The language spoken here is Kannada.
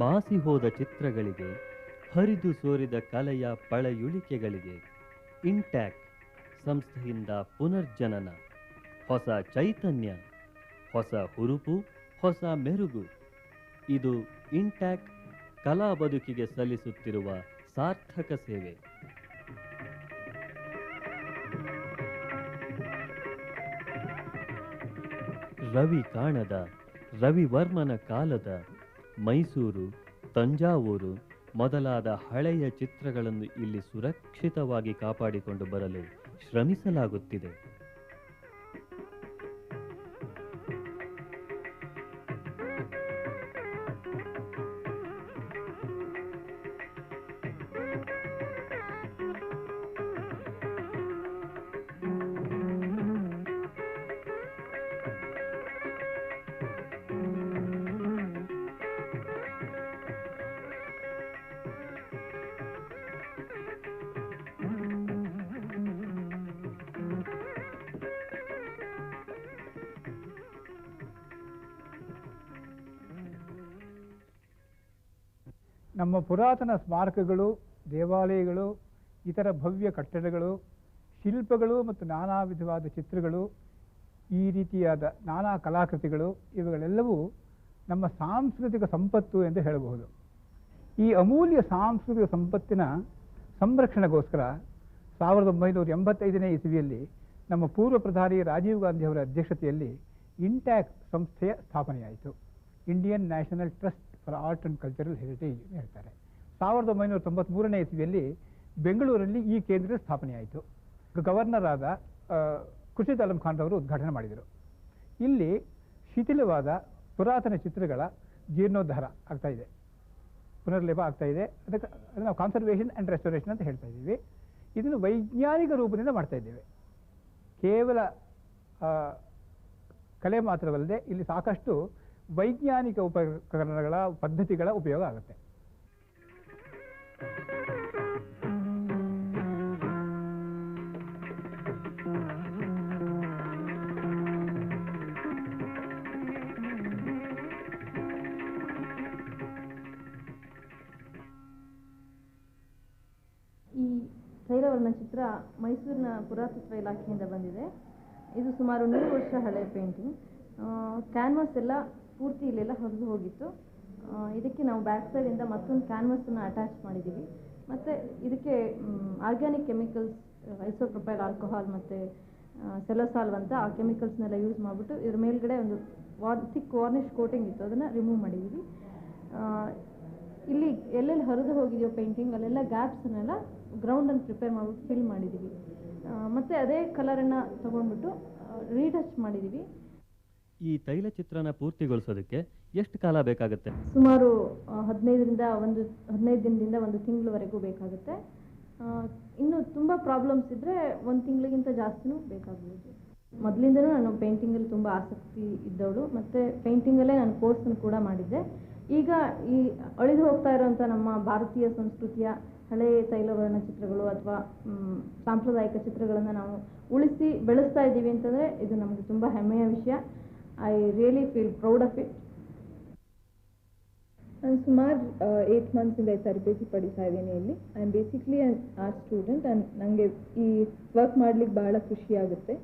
ಮಾಸಿ ಹೋದ ಚಿತ್ರಗಳಿಗೆ, ಹರಿದು ಸೋರಿದ ಕಲೆಯ ಪಳೆಯುಳಿಕೆಗಳಿಗೆ ಇಂಟ್ಯಾಕ್ ಸಂಸ್ಥೆಯಿಂದ ಪುನರ್ಜನನ, ಹೊಸ ಚೈತನ್ಯ, ಹೊಸ ಹುರುಪು, ಹೊಸ ಮೆರುಗು. ಇದು ಇಂಟ್ಯಾಕ್ ಕಲಾ ಬದುಕಿಗೆ ಸಲ್ಲಿಸುತ್ತಿರುವ ಸಾರ್ಥಕ ಸೇವೆ. ರವಿ ಕಾಣದ, ರವಿವರ್ಮನ ಕಾಲದ ಮೈಸೂರು ತಂಜಾವೂರು ಮೊದಲಾದ ಹಳೆಯ ಚಿತ್ರಗಳನ್ನು ಇಲ್ಲಿ ಸುರಕ್ಷಿತವಾಗಿ ಕಾಪಾಡಿಕೊಂಡು ಬರಲು ಶ್ರಮಿಸಲಾಗುತ್ತಿದೆ. ನಮ್ಮ ಪುರಾತನ ಸ್ಮಾರಕಗಳು, ದೇವಾಲಯಗಳು, ಇತರ ಭವ್ಯ ಕಟ್ಟಡಗಳು, ಶಿಲ್ಪಗಳು ಮತ್ತು ನಾನಾ ವಿಧವಾದ ಚಿತ್ರಗಳು, ಈ ರೀತಿಯಾದ ನಾನಾ ಕಲಾಕೃತಿಗಳು, ಇವುಗಳೆಲ್ಲವೂ ನಮ್ಮ ಸಾಂಸ್ಕೃತಿಕ ಸಂಪತ್ತು ಎಂದು ಹೇಳಬಹುದು. ಈ ಅಮೂಲ್ಯ ಸಾಂಸ್ಕೃತಿಕ ಸಂಪತ್ತಿನ ಸಂರಕ್ಷಣೆಗೋಸ್ಕರ ಸಾವಿರದ ಒಂಬೈನೂರ ಎಂಬತ್ತೈದನೇ ಇಸವಿಯಲ್ಲಿ ನಮ್ಮ ಪೂರ್ವ ಪ್ರಧಾನಿ ರಾಜೀವ್ ಗಾಂಧಿ ಅವರ ಅಧ್ಯಕ್ಷತೆಯಲ್ಲಿ ಇಂಟ್ಯಾಕ್ ಸಂಸ್ಥೆಯ ಸ್ಥಾಪನೆಯಾಯಿತು. Indian National Trust for Art and Cultural Heritage ಹೇಳ್ತಾರೆ. ಸಾವಿರದ ಒಂಬೈನೂರ ತೊಂಬತ್ಮೂರನೇ ಇಸ್ವಿಯಲ್ಲಿ ಬೆಂಗಳೂರಲ್ಲಿ ಈ ಕೇಂದ್ರ ಸ್ಥಾಪನೆಯಾಯಿತು. ಗವರ್ನರ್ ಆದ ಖುರ್ಷಿದ್ ಅಲಂ ಖಾನ್ ಅವರು ಉದ್ಘಾಟನೆ ಮಾಡಿದರು. ಇಲ್ಲಿ ಶಿಥಿಲವಾದ ಪುರಾತನ ಚಿತ್ರಗಳ ಜೀರ್ಣೋದ್ಧಾರ ಆಗ್ತಾ ಇದೆ. ಪುನರ್ಲೇಪ ಆಗ್ತಾ ಇದೆ. ಅದಕ್ಕೆ ನಾವು ಕಾನ್ಸರ್ವೇಷನ್ ಆ್ಯಂಡ್ ರೆಸ್ಟೋರೇಷನ್ ಅಂತ ಹೇಳ್ತಾ ಇದ್ದೀವಿ. ಇದನ್ನು ವೈಜ್ಞಾನಿಕ ರೂಪದಿಂದ ಮಾಡ್ತಾ ಇದ್ದೇವೆ. ಕೇವಲ ಕಲೆ ಮಾತ್ರವಲ್ಲದೆ ಇಲ್ಲಿ ಸಾಕಷ್ಟು ವೈಜ್ಞಾನಿಕ ಉಪಕರಣಗಳ ಪದ್ಧತಿಗಳ ಉಪಯೋಗ ಆಗುತ್ತೆ. ಈ ತೈಲವರ್ಣ ಚಿತ್ರ ಮೈಸೂರಿನ ಪುರಾತತ್ವ ಇಲಾಖೆಯಿಂದ ಬಂದಿದೆ. ಇದು ಸುಮಾರು ನೂರು ವರ್ಷ ಹಳೆಯ ಪೇಂಟಿಂಗ್. ಕ್ಯಾನ್ವಾಸ್ ಎಲ್ಲ ಪೂರ್ತಿ ಇಲ್ಲೆಲ್ಲ ಹರಿದು ಹೋಗಿತ್ತು. ಇದಕ್ಕೆ ನಾವು ಬ್ಯಾಕ್ ಸೈಡಿಂದ ಮತ್ತೊಂದು ಕ್ಯಾನ್ವಸನ್ನು ಅಟ್ಯಾಚ್ ಮಾಡಿದ್ದೀವಿ ಮತ್ತು ಇದಕ್ಕೆ ಆರ್ಗ್ಯಾನಿಕ್ ಕೆಮಿಕಲ್ಸ್ ಐಸೋಪ್ರೊಪೈಲ್ ಆಲ್ಕೋಹಾಲ್ ಮತ್ತು ಸೆಲೋಸಾಲ್ವ್ ಅಂತ ಆ ಕೆಮಿಕಲ್ಸ್ನೆಲ್ಲ ಯೂಸ್ ಮಾಡಿಬಿಟ್ಟು ಇದ್ರ ಮೇಲ್ಗಡೆ ಒಂದು ವಾರ್ ಥಿಕ್ ವಾರ್ನಿಷ್ ಕೋಟಿಂಗ್ ಇತ್ತು. ಅದನ್ನು ರಿಮೂವ್ ಮಾಡಿದ್ದೀವಿ ಇಲ್ಲಿ ಎಲ್ಲೆಲ್ಲಿ ಹರಿದು ಹೋಗಿದೆಯೋ ಪೇಂಟಿಂಗ್ ಅಲ್ಲೆಲ್ಲ ಗ್ಯಾಪ್ಸನ್ನೆಲ್ಲ ಗ್ರೌಂಡನ್ನು ಪ್ರಿಪೇರ್ ಮಾಡಿಬಿಟ್ಟು ಫಿಲ್ ಮಾಡಿದ್ದೀವಿ ಮತ್ತೆ ಅದೇ ಕಲರನ್ನು ತೊಗೊಂಡ್ಬಿಟ್ಟು ರೀಟಚ್ ಮಾಡಿದ್ದೀವಿ ಈ ತೈಲ ಚಿತ್ರನ ಪೂರ್ತಿಗೊಳಿಸೋದಕ್ಕೆ ಎಷ್ಟು ಕಾಲ ಬೇಕಾಗುತ್ತೆ? ಸುಮಾರು ಹದಿನೈದರಿಂದ ಒಂದು, ಹದಿನೈದು ದಿನದಿಂದ ಒಂದು ತಿಂಗಳವರೆಗೂ ಬೇಕಾಗುತ್ತೆ. ಇನ್ನು ತುಂಬ ಪ್ರಾಬ್ಲಮ್ಸ್ ಇದ್ದರೆ ಒಂದು ತಿಂಗಳಿಗಿಂತ ಜಾಸ್ತಿನೂ ಬೇಕಾಗ್ಬೋದು. ಮೊದಲಿಂದನೂ ನಾನು ಪೇಂಟಿಂಗಲ್ಲಿ ತುಂಬ ಆಸಕ್ತಿ ಇದ್ದವಳು. ಮತ್ತು ಪೇಂಟಿಂಗಲ್ಲೇ ನಾನು ಕೋರ್ಸನ್ನು ಕೂಡ ಮಾಡಿದ್ದೆ. ಈಗ ಈ ಅಳಿದು ಹೋಗ್ತಾ ಇರೋವಂಥ ನಮ್ಮ ಭಾರತೀಯ ಸಂಸ್ಕೃತಿಯ ಹಳೆಯ ತೈಲವರ್ಣ ಚಿತ್ರಗಳು ಅಥವಾ ಸಾಂಪ್ರದಾಯಿಕ ಚಿತ್ರಗಳನ್ನು ನಾವು ಉಳಿಸಿ ಬೆಳೆಸ್ತಾ ಇದ್ದೀವಿ ಅಂತಂದರೆ ಇದು ನಮಗೆ ತುಂಬ ಹೆಮ್ಮೆಯ ವಿಷಯ. I really feel proud of it ನಾನು ಸುಮಾರು ಏಯ್ಟ್ ಮಂತ್ಸಿಂದ ತರಬೇತಿ ಪಡಿತಾ ಇದ್ದೀನಿ ಇಲ್ಲಿ. I am basically art student and ನನಗೆ ಈ ವರ್ಕ್ ಮಾಡ್ಲಿಕ್ಕೆ ಬಹಳ ಖುಷಿ ಆಗುತ್ತೆ.